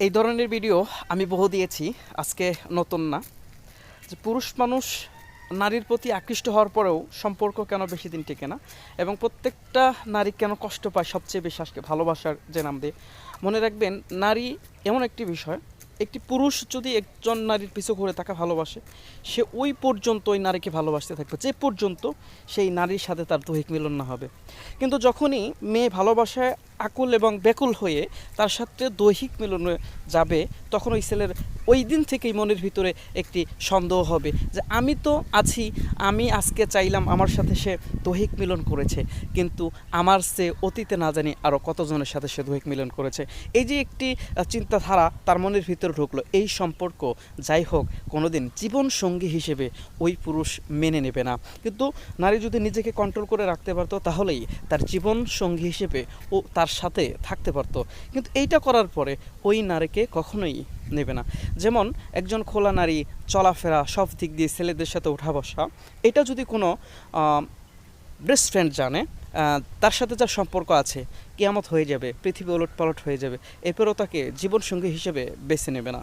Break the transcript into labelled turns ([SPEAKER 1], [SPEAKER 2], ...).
[SPEAKER 1] এই ধরনের ভিডিও আমি বহু দিয়েছি, আজকে নতুন না। যে পুরুষ মানুষ নারীর প্রতি আকৃষ্ট হওয়ার পরেও সম্পর্ক কেন বেশি দিন টেকে না? এবং প্রত্যেকটা নারী কেন কষ্ট পায় সবচেয়ে বেশি আজকে ভালোবাসার যে নাম দিয়ে? মনে রাখবেন, নারী এমন একটি বিষয়, একটি পুরুষ যদি একজন নারীর পিছু ঘুরে তাকে ভালোবাসে, সে ওই পর্যন্ত ওই নারীকে ভালোবাসতে থাকবে। যে পর্যন্ত সেই নারীর সাথে তার দৈহিক মিলন না হবে। কিন্তু যখনই মেয়ে ভালোবাসায় আকুল এবং ব্যাকুল হয়ে তার সাথে দৈহিক মিলনে যাবে তখন ওই ছেলের ওই দিন থেকেই মনের ভিতরে একটি সন্দেহ হবে যে আমি তো আছি, আমি আজকে চাইলাম আমার সাথে সে দৈহিক মিলন করেছে, কিন্তু আমার সে অতীতে না জানি আরও কতজনের সাথে সে দৈহিক মিলন করেছে। এই যে একটি চিন্তাধারা তার মনের ভিতরে ঢুকলো, এই সম্পর্ক যাই হোক, কোনোদিন জীবন সঙ্গী হিসেবে ওই পুরুষ মেনে নেবে না। কিন্তু নারী যদি নিজেকে কন্ট্রোল করে রাখতে পারতো, তাহলেই তার জীবন সঙ্গী হিসেবে ও তার সাথে থাকতে পারতো। কিন্তু এইটা করার পরে ওই নারীকে কখনোই নেবে না। যেমন একজন খোলা নারী, চলাফেরা সব দিক দিয়ে ছেলেদের সাথে উঠা বসা, এটা যদি কোনো বেস্ট ফ্রেন্ড জানে তার সাথে যার সম্পর্ক আছে, কেয়ামত হয়ে যাবে, পৃথিবী ওলট পালট হয়ে যাবে এরপরও তাকে জীবনসঙ্গী হিসেবে বেছে নেবে না।